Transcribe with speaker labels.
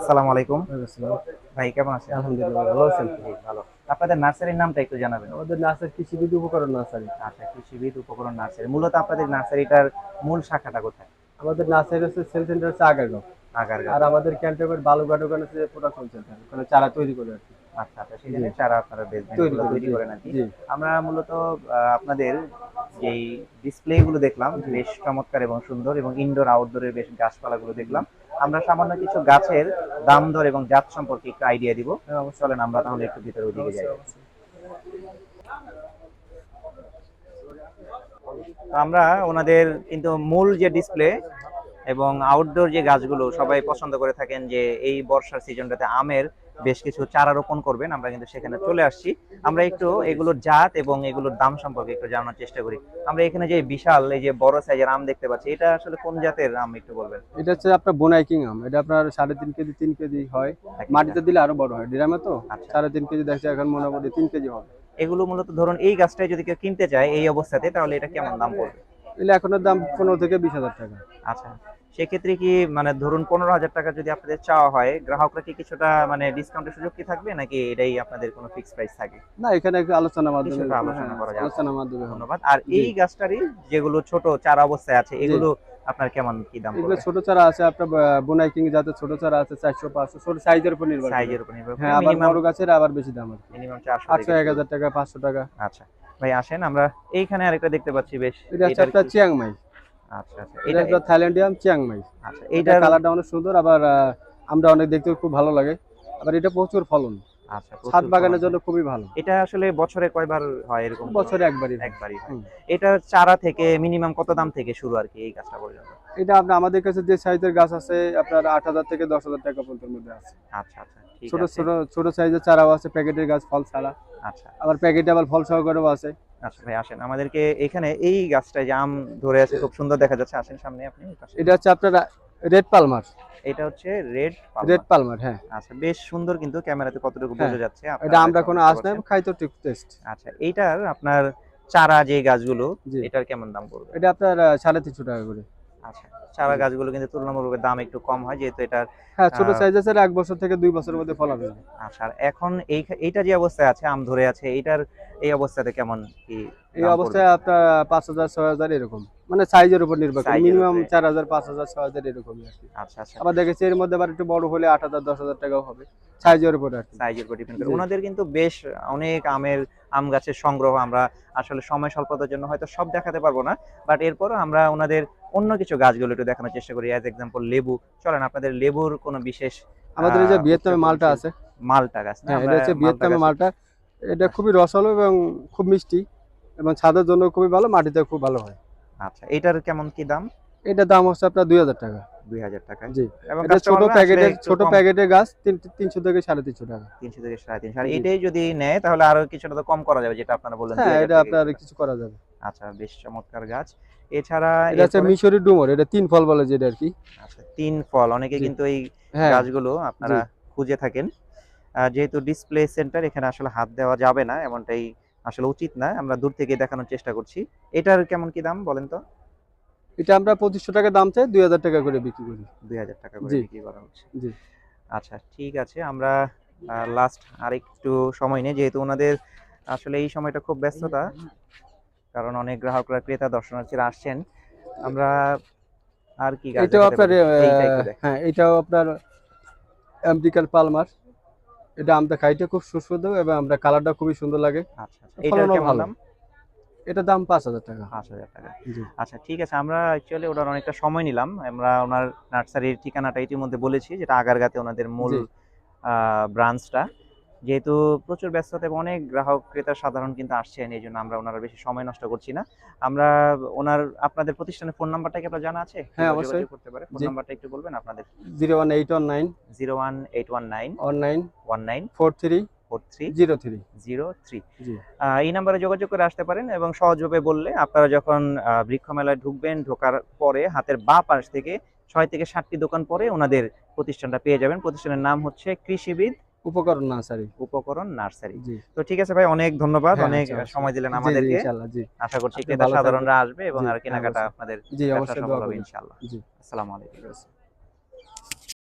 Speaker 1: আসসালামু আলাইকুম। ভাই কেমন আছেন?
Speaker 2: আলহামদুলিল্লাহ ভালো আছেন
Speaker 1: ভালো। আপনাদের নার্সারির নামটা একটু জানাবেন।
Speaker 2: আমাদের নার্সারি কৃষিবিদ উপকরণ নার্সারি।
Speaker 1: আচ্ছা কৃষিবিদ উপকরণ নার্সারি। মূলত আপনাদের নার্সারিটার মূল শাখাটা কোথায়?
Speaker 2: আমাদের নার্সারি হচ্ছে সেল সেন্টার হচ্ছে আগারগাঁও।
Speaker 1: আগারগাঁও।
Speaker 2: আর আমাদের ক্যান্টনমেন্ট বালুঘাট ওখানে হচ্ছে প্রোডাকশন সেন্টার। ওখানে চারা তৈরি করে আর কি।
Speaker 1: আচ্ছা আচ্ছা সেখানে চারা আপনারা বেচবেন
Speaker 2: তৈরি
Speaker 1: এগুলো
Speaker 2: করি,
Speaker 1: তৈরি
Speaker 2: জি,
Speaker 1: করেন আর কি। আমরা মূলত আপনাদের যেই ডিসপ্লে গুলো দেখলাম বেশ চমৎকার এবং সুন্দর এবং ইনডোর আউটডোরের বেশ গাছপালাগুলো দেখলাম। আমরা সামান্য কিছু গাছের দাম দর এবং জাত সম্পর্কে একটু আইডিয়া দিব। চলেন আমরা তাহলে একটু ভিতরে ওদিকে যাই। আমরা ওনাদের কিন্তু মূল যে ডিসপ্লে এবং আউটডোর যে গাছগুলো সবাই পছন্দ করে থাকেন যে এই বর্ষার সিজনটাতে আমের বেশ কিছু চারা রোপণ করবেন আমরা কিন্তু সেখানে চলে আসছি। আমরা একটু এগুলোর জাত এবং এগুলোর দাম সম্পর্কে একটু জানার চেষ্টা করি। আমরা এখানে যে বিশাল এই যে বড় সাইজের আম দেখতে পাচ্ছি এটা আসলে কোন জাতের আম একটু বলবেন?
Speaker 2: এটা হচ্ছে আপনার বোনাইকিং আম। এটা আপনার সাড়ে তিন কেজি তিন কেজি হয়। মাটিতে দিলে আরও বড় হয়। ডিরামে তো
Speaker 1: আচ্ছা।
Speaker 2: সাড়ে তিন কেজি দেখছে এখন মোটামুটি তিন কেজি হবে।
Speaker 1: এগুলো মূলত ধরুন এই গাছটাই যদি কেউ কিনতে চায় এই অবস্থাতে তাহলে এটা কেমন দাম পড়বে?
Speaker 2: এগুলো এখনের দাম পনেরো থেকে বিশ হাজার টাকা।
Speaker 1: আচ্ছা। সেক্ষেত্রে কি মানে ধরুন পনেরো হাজার টাকা যদি আপনাদের চাওয়া হয় গ্রাহকরা কি কিছুটা মানে ডিসকাউন্টের সুযোগ কি থাকবে? নাকি এটাই আপনাদের কোনো ফিক্সড প্রাইস থাকে?
Speaker 2: না এখানে একটু আলোচনার মাধ্যমে
Speaker 1: আলোচনা করা যাবে।
Speaker 2: আলোচনার মাধ্যমে
Speaker 1: ধন্যবাদ। আর এই গাছটারই যেগুলো ছোট চারা অবস্থায় আছে এগুলো আপনার কেমন কি দাম
Speaker 2: এগুলো ছোট চারা আছে আপনার বোনাইকিং যাতে ছোট চারা আছে চারশো পাঁচশো ছোট সাইজের উপর নির্ভর।
Speaker 1: সাইজের উপর নির্ভর
Speaker 2: হ্যাঁ আবার বড় গাছের আবার বেশি দাম আছে।
Speaker 1: মিনিমাম 400
Speaker 2: আটশো
Speaker 1: থেকে
Speaker 2: এক হাজার টাকা পাঁচশো টাকা।
Speaker 1: আচ্ছা। ভাই আসেন আমরা এইখানে আরেকটা দেখতে পাচ্ছি বেশ।
Speaker 2: এটা
Speaker 1: কি-
Speaker 2: চিয়াংমাই।
Speaker 1: আচ্ছা আচ্ছা।
Speaker 2: এটা
Speaker 1: এটা
Speaker 2: একটা থাইল্যান্ডিয়াম চিয়াংমাই
Speaker 1: আচ্ছা
Speaker 2: এটা কালারটা অনেক সুন্দর আবার আমরা অনেক দেখতে খুব ভালো লাগে। আবার এটা প্রচুর ফলন।
Speaker 1: আচ্ছা
Speaker 2: ছাদ বাগানের জন্য খুবই ভালো।
Speaker 1: এটা আসলে বছরে কয়বার হয় এরকম
Speaker 2: বছরে একবারই।
Speaker 1: একবারই এটার চারা থেকে মিনিমাম কত দাম থেকে শুরু আর কি এই গাছটা পর্যন্ত?
Speaker 2: এটা আমাদের কাছে যে সাইজের গাছ আছে আপনার আট হাজার থেকে দশ হাজার টাকা পর্যন্ত মধ্যে আছে।
Speaker 1: আচ্ছা আচ্ছা
Speaker 2: ছোট ছোট ছোট সাইজের চারাও আছে প্যাকেটের গাছ ফল ছাড়া
Speaker 1: আচ্ছা।
Speaker 2: আবার প্যাকেটে আবার ফল সহকারেও আছে।
Speaker 1: আচ্ছা ভাই আসেন। আমাদেরকে এখানে এই গাছটা যে আম ধরে আছে খুব সুন্দর দেখা যাচ্ছে। আসেন সামনে আপনি
Speaker 2: এটা হচ্ছে আপনার রেড পালমার।
Speaker 1: এটা হচ্ছে রেড
Speaker 2: রেড পালমার হ্যাঁ।
Speaker 1: আচ্ছা বেশ সুন্দর কিন্তু ক্যামেরাতে কতটুকু
Speaker 2: হ্যাঁ,
Speaker 1: বোঝা যাচ্ছে।
Speaker 2: এটা আমরা কোনো আস নাই খাইতো ঠিক টেস্ট।
Speaker 1: আচ্ছা এইটার আপনার চারা যে গাছগুলো এটার কেমন দাম পড়বে?
Speaker 2: এটা আপনার সাড়ে তিনশো টাকা করে।
Speaker 1: আচ্ছা চারা গাছগুলো কিন্তু তুলনামূলক দাম একটু কম হয় যেহেতু এটার
Speaker 2: হ্যাঁ ছোট সাইজ আছে এক বছর থেকে দুই বছরের মধ্যে ফল হবে
Speaker 1: আচ্ছা আর এখন এই এইটা যে অবস্থায় আছে আম ধরে আছে এইটার এই অবস্থাতে কেমন কি
Speaker 2: এই অবস্থায় আপনার পাঁচ হাজার ছয় হাজার এরকম। মানে সাইজের উপর নির্ভর করে। মিনিমাম চার হাজার পাঁচ হাজার ছয় হাজার এরকমই আর কি।
Speaker 1: আচ্ছা আচ্ছা।
Speaker 2: আবার দেখেছি এর মধ্যে আবার একটু বড় হলে আট হাজার দশ হাজার টাকাও হবে। সাইজের উপর আর
Speaker 1: সাইজের উপর ডিপেন্ড করে। ওনাদের কিন্তু বেশ অনেক আমের আম গাছের সংগ্রহ আমরা আসলে সময় স্বল্পতার জন্য হয়তো সব দেখাতে পারব না। বাট এরপরও আমরা ওনাদের অন্য কিছু গাছগুলো একটু দেখানোর চেষ্টা করি। অ্যাজ এক্সাম্পল লেবু। চলেন আপনাদের লেবুর কোনো বিশেষ
Speaker 2: আমাদের এই যে ভিয়েতনামে মালটা আছে।
Speaker 1: মালটা গাছ?
Speaker 2: হ্যাঁ এটা হচ্ছে ভিয়েতনামে মালটা। এটা খুবই রসালো এবং খুব মিষ্টি। এবং ছাদের জন্য খুবই ভালো মাটিতে খুব ভালো হয়।
Speaker 1: আচ্ছা এটার কেমন কি দাম?
Speaker 2: এটা দাম হচ্ছে আপনার দুই হাজার টাকা।
Speaker 1: দুই হাজার টাকা।
Speaker 2: জি
Speaker 1: এবং
Speaker 2: ছোট প্যাকেটের ছোট প্যাকেটের গাছ তিনশো থেকে সাড়ে তিনশো টাকা।
Speaker 1: তিনশো থেকে সাড়ে তিনশো। আর এটাই যদি নেয় তাহলে আরও কিছুটা তো কম করা যাবে যেটা আপনারা বললেন
Speaker 2: হ্যাঁ এটা আপনার কিছু করা যাবে।
Speaker 1: আচ্ছা বেশ চমৎকার গাছ। এছাড়া
Speaker 2: এটা হচ্ছে মিশরি ডুমর এটা তিন ফল বলে যেটা আর কি।
Speaker 1: আচ্ছা তিন ফল। অনেকে কিন্তু এই
Speaker 2: হ্যাঁ।
Speaker 1: গাছগুলো আপনারা খুঁজে থাকেন। যেহেতু ডিসপ্লে সেন্টার এখানে আসলে হাত দেওয়া যাবে না এমনটাই আসলে উচিত না আমরা দূর থেকে দেখানোর চেষ্টা করছি। এটার কেমন কি দাম বলেন তো?
Speaker 2: এটা আমরা পঁচিশশো টাকা দাম চাই দুই হাজার টাকা করে বিক্রি করি।
Speaker 1: দুই হাজার টাকা করে বিক্রি করা হচ্ছে। আচ্ছা ঠিক আছে আমরা লাস্ট আর একটু সময় নেই যেহেতু ওনাদের আসলে এই সময়টা খুব ব্যস্ততা কারণ অনেক গ্রাহকরা ক্রেতা দর্শনার্থীরা আসছেন। আমরা আর কি
Speaker 2: এটাও আপনার। হ্যাঁ এটাও আপনার আমেরিকান পালমার এটা আমটা খাইতে খুব সুস্বাদু এবং আমরা কালারটা খুবই সুন্দর লাগে।
Speaker 1: আচ্ছা এটা এটার কেমন
Speaker 2: ভালো।
Speaker 1: দাম?
Speaker 2: এটা দাম পাঁচ হাজার টাকা।
Speaker 1: পাঁচ হাজার টাকা।
Speaker 2: জি।
Speaker 1: আচ্ছা ঠিক আছে। আমরা অ্যাকচুয়ালি ওনার অনেকটা সময় নিলাম। আমরা ওনার নার্সারির ঠিকানাটা ইতিমধ্যে বলেছি যেটা আগারগাতে ওনাদের মূল। ব্রাঞ্চটা যেহেতু প্রচুর ব্যস্ততা এবং অনেক গ্রাহক ক্রেতা সাধারণ কিন্তু আসছেন এই জন্য আমরা ওনারা বেশি সময় নষ্ট করছি না। আমরা ওনার আপনাদের প্রতিষ্ঠানের ফোন নাম্বারটা কি আপনার জানা আছে?
Speaker 2: হ্যাঁ, অবশ্যই।
Speaker 1: করতে পারে ফোন। নাম্বারটা একটু বলবেন আপনাদের।
Speaker 2: Zero one eight one nine.
Speaker 1: Zero one eight one nine.
Speaker 2: One nine
Speaker 1: one nine.
Speaker 2: Four three.
Speaker 1: Four three.
Speaker 2: Zero three.
Speaker 1: Zero three
Speaker 2: ji
Speaker 1: এই নাম্বারে যোগাযোগ করে আসতে পারেন এবং সহজভাবে বললে আপনারা যখন বৃক্ষ মেলায় ঢুকবেন ঢোকার পরে হাতের বা পাশ থেকে ছয় থেকে সাতটি দোকান পরে ওনাদের প্রতিষ্ঠানটা পেয়ে যাবেন। প্রতিষ্ঠানের নাম হচ্ছে কৃষিবিদ
Speaker 2: উপকরণ নার্সারি।
Speaker 1: উপকরণ নার্সারি। তো ঠিক আছে ভাই অনেক ধন্যবাদ।
Speaker 2: হ্যাঁ,
Speaker 1: অনেক
Speaker 2: আচ্ছা,
Speaker 1: সময় দিলেন আমাদেরকে। আশা করছি ক্রেতা সাধারণরা আসবে এবং আর কেনাকাটা আপনাদের
Speaker 2: জি অবশ্যই
Speaker 1: হবে ইনশাআল্লাহ
Speaker 2: জি।
Speaker 1: আসসালামু আলাইকুম।